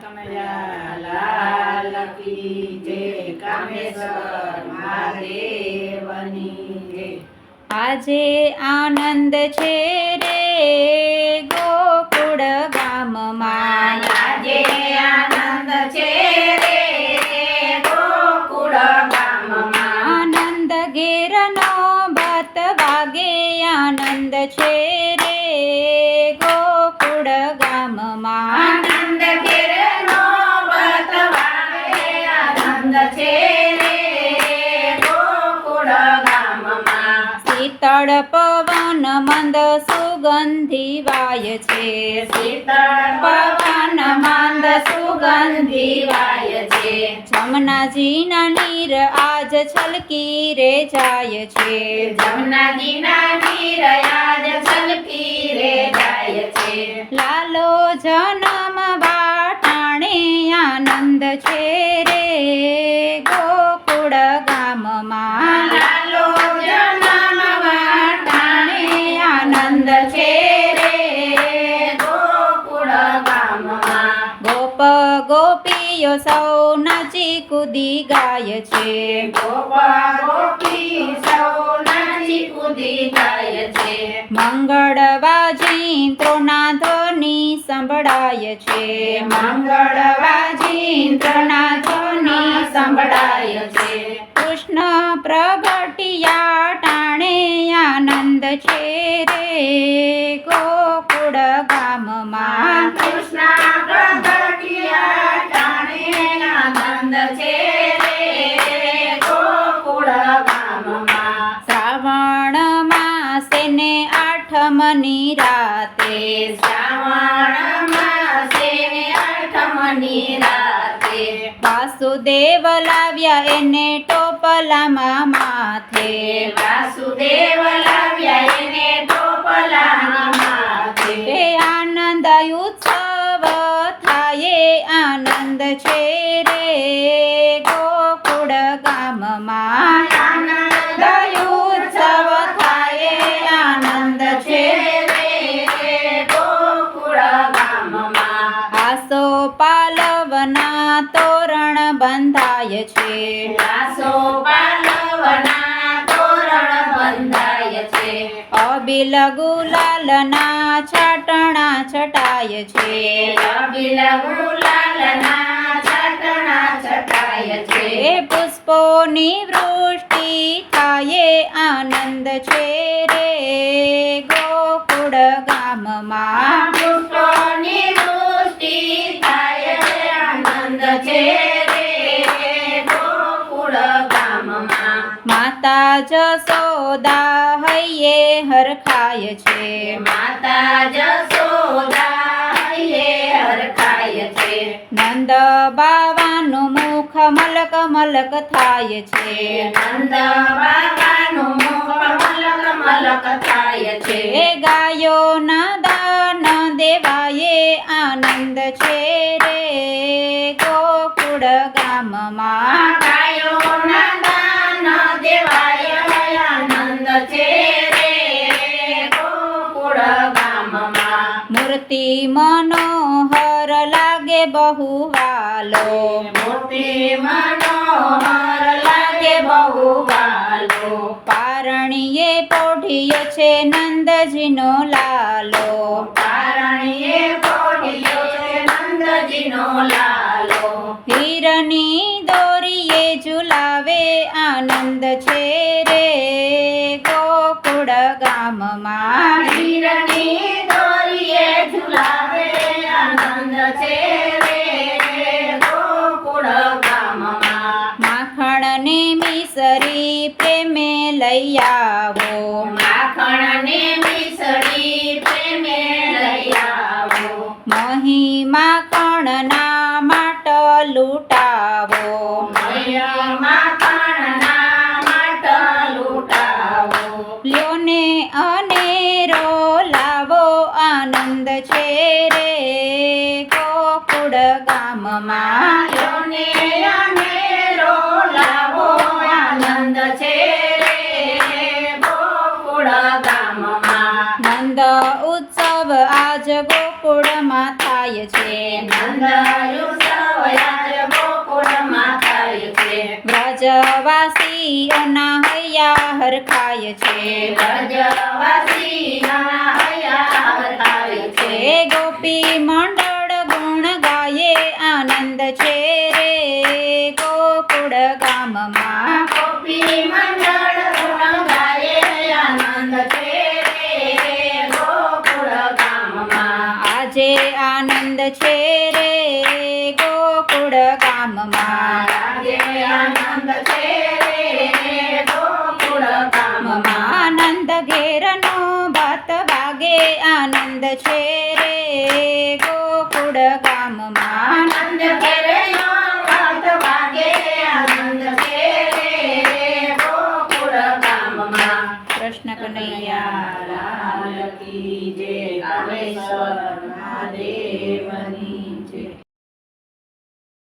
લાલ કી જય કામેશ્વર મહાદેવની જય આજે આનંદ છે રે ગોકુળ ગામમાં. આજે આનંદ છે રે ગોકુળ ગામમાં. આનંદ ઘેરનો બત વાગે આનંદ છે રે ગોકુળ ગામમાં. શીતળ પવન મંદ સુગંધી વાય છે. શીતળ પવન મંદ સુગંધી વાય છે. જમનાજીના નીર આજ છલકી રે જાય છે. જમનાજીના નીર આજ છલકી રે જાય છે. લાલો જનમ વાટાણે આનંદ છે રે. ગોકુળ ગામમાં ગોપીઓ સૌ નાચી કૂદી ગાય છે. ગોપા ગોપી સૌ નાચી કૂદી ગાય છે મંગળવાજી ત્રોના ધ્વનિ સંભળાય છે. ધ્વનિ સંભળાય છે. કૃષ્ણ પ્રગટિયા ટાણે આનંદ છે રે ગોકુળ ગામમાં. કૃષ્ણ પ્રગટિયા છે રે ગોકુળ ગામમાં શ્રાવણ માસે ને આઠમની રાતે. શ્રાવણ માસે ને આઠમની રાતે. વાસુદેવ લાવ્યા એને ટોપલામાં માથે. વાસુદેવ લાવ્યા એને ટોપલાના માથે. આનંદ ઉત્સવ થાય આનંદ છે. પાલવના તોરણ બંધાય છે. રાસો પાલવના તોરણ બંધાય છે. અબિલ ગુલાલના છાટણા છટાય છે. અબિલ ગુલાલના છટણા છટાય છે. પુષ્પોની વૃષ્ટિ થાય આનંદ છે રે ગોકુળ ગામમાં. પુષ્પોની વૃષ્ટિ થાય આનંદ છે રે ગોકુળ ગામમાં. માતા જસોદા હૈયે હરખાય છે. માતા જસોદા હૈયે હરખાય છે. નંદ બાવાનું મુખ મલક મલક થાય છે. નંદ મુખ મલક મલક થાય છે. ગાયો ગાયોના દાન દેવાયે આનંદ ગોકુળ ગામમાં ગાયોના દાન દેવાય આનંદ છે રે. ગોકુળ ગામમાં મૂર્તિ મનોહર લાગે બહુ વાલો મૂર્તિ મનોહર લાગે બહુ વાલો પારણીએ પોઢિયો છે નંદજીનો લાલો. પારણીએ પોઢિયો છે નંદજીનો લાલો. આનંદ છે રે ગોકુળ ગામમાં. હીરની દોરીએ ઝુલાવે આનંદ છે રે ગોકુળ ગામમાં. માખણ ને મિસરી પ્રેમે લઈ આવો. આનંદ છે રે ગોકુળ ગામમાં. લાવો આનંદ છે રે ગોકુળ ગામમાં. નંદ ઉત્સવ આજ ગોકુળમાં થાય થાય છે. નંદ ઉત્સવ યાદ ગોકુળમાં થાય છે. વ્રજવાસીઓના હૈયા હરખાય છે. હૈયા થાય ગોપી મંડળ ગુણ ગાયે આનંદ છે રે. ગોકુળ ગામમાં ગોપી મંડળ ગુણ ગાયે આનંદ છે રે. ગોકુળ ગામમાં આજે આનંદ છે રે. ગોકુળ ગામમાં આજે આનંદ છે રે. ગોકુળ ગામમાં આનંદ ઘેરનો ભાત વાગે આનંદ છે